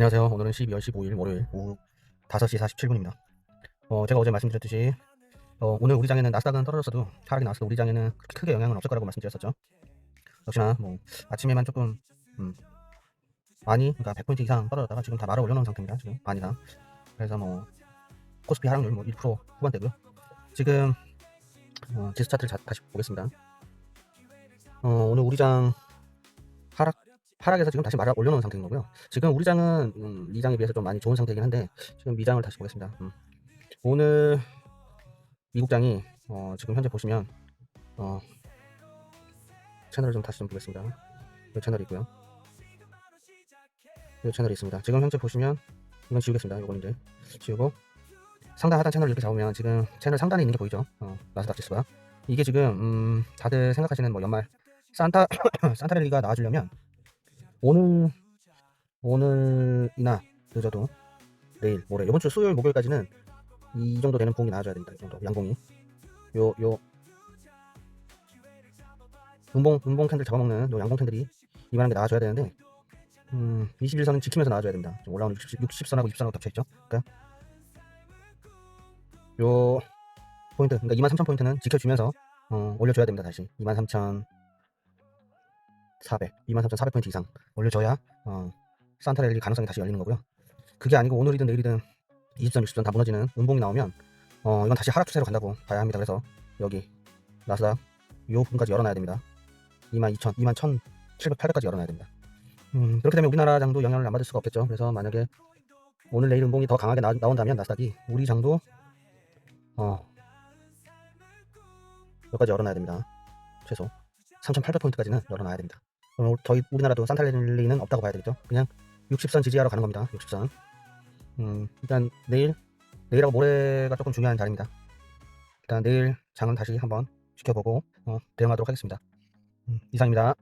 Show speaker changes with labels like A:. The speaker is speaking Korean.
A: 안녕하세요. 오늘은 12월 15일 월요일 오후 5시 47분입니다. 어, 제가 어제 말씀드렸듯이 어, 오늘 우리 장에는 나스닥은 떨어졌어도 하락이 나왔어도 우리 장에는 그렇게 크게 영향은 없을 거라고 말씀드렸었죠. 역시나 뭐 아침에만 조금 음, 많이 그러니까 100포인트 이상 떨어졌다가 지금 다 말아 올려놓은 상태입니다. 지금 반 이상. 그래서 뭐 코스피 하락률 뭐 1% 후반대고요. 지금 어, 지수 차트를 자- 다시 보겠습니다. 어, 오늘 우리 장 하락 하락에서 지금 다시 말아 올려놓은 상태인 거고요. 지금 우리 장은 음, 미장에 비해서 좀 많이 좋은 상태이긴 한데 지금 미 장을 다시 보겠습니다. 음. 오늘 미국 장이 어, 지금 현재 보시면 어, 채널을 좀 다시 좀 보겠습니다. 이 채널이 있고요. 이 채널이 있습니다. 지금 현재 보시면 이건 지우겠습니다. 이건 이제 지우고 상단 하단 채널 이렇게 잡으면 지금 채널 상단에 있는 게 보이죠? 어, 나스닥 지수가 이게 지금 음, 다들 생각하시는 뭐 연말 산타 산타랠리가 나와주려면 오늘 오늘이나 늦어도 내일 모레 이번 주 수요일 목요일까지는 이 정도 되는 봉이 나와줘야 됩니다. 이 정도 양봉이 요 요 음봉 음봉 캔들 잡아먹는 요 양봉 캔들이 이만한 게 나와줘야 되는데 음 21선은 지키면서 나와줘야 됩니다. 지금 올라오는 60, 60선하고 60선하고 겹쳐 있죠. 그러니까 요 포인트 그러니까 23,000 포인트는 지켜주면서 어, 올려줘야 됩니다. 다시 23,000 400, 23,400포인트 이상 올려줘야 어, 산타 랠리 가능성이 다시 열리는 거고요. 그게 아니고 오늘이든 내일이든 20선, 60선 다 무너지는 음봉이 나오면 어, 이건 다시 하락 추세로 간다고 봐야 합니다. 그래서 여기 나스닥 요 부분까지 열어놔야 됩니다. 22,000, 21,700, 800까지 열어놔야 됩니다. 음, 그렇게 되면 우리나라 장도 영향을 안 받을 수가 없겠죠. 그래서 만약에 오늘 내일 음봉이 더 강하게 나, 나온다면 나스닥이 우리 장도 어, 여기까지 열어놔야 됩니다. 최소 3,800포인트까지는 열어놔야 됩니다. 저희 우리나라도 산타랠리는 없다고 봐야 되겠죠. 그냥 60선 지지하러 가는 겁니다. 60선. 음, 일단 내일 내일하고 모레가 조금 중요한 자리입니다. 일단 내일 장은 다시 한번 지켜보고 어, 대응하도록 하겠습니다. 음, 이상입니다.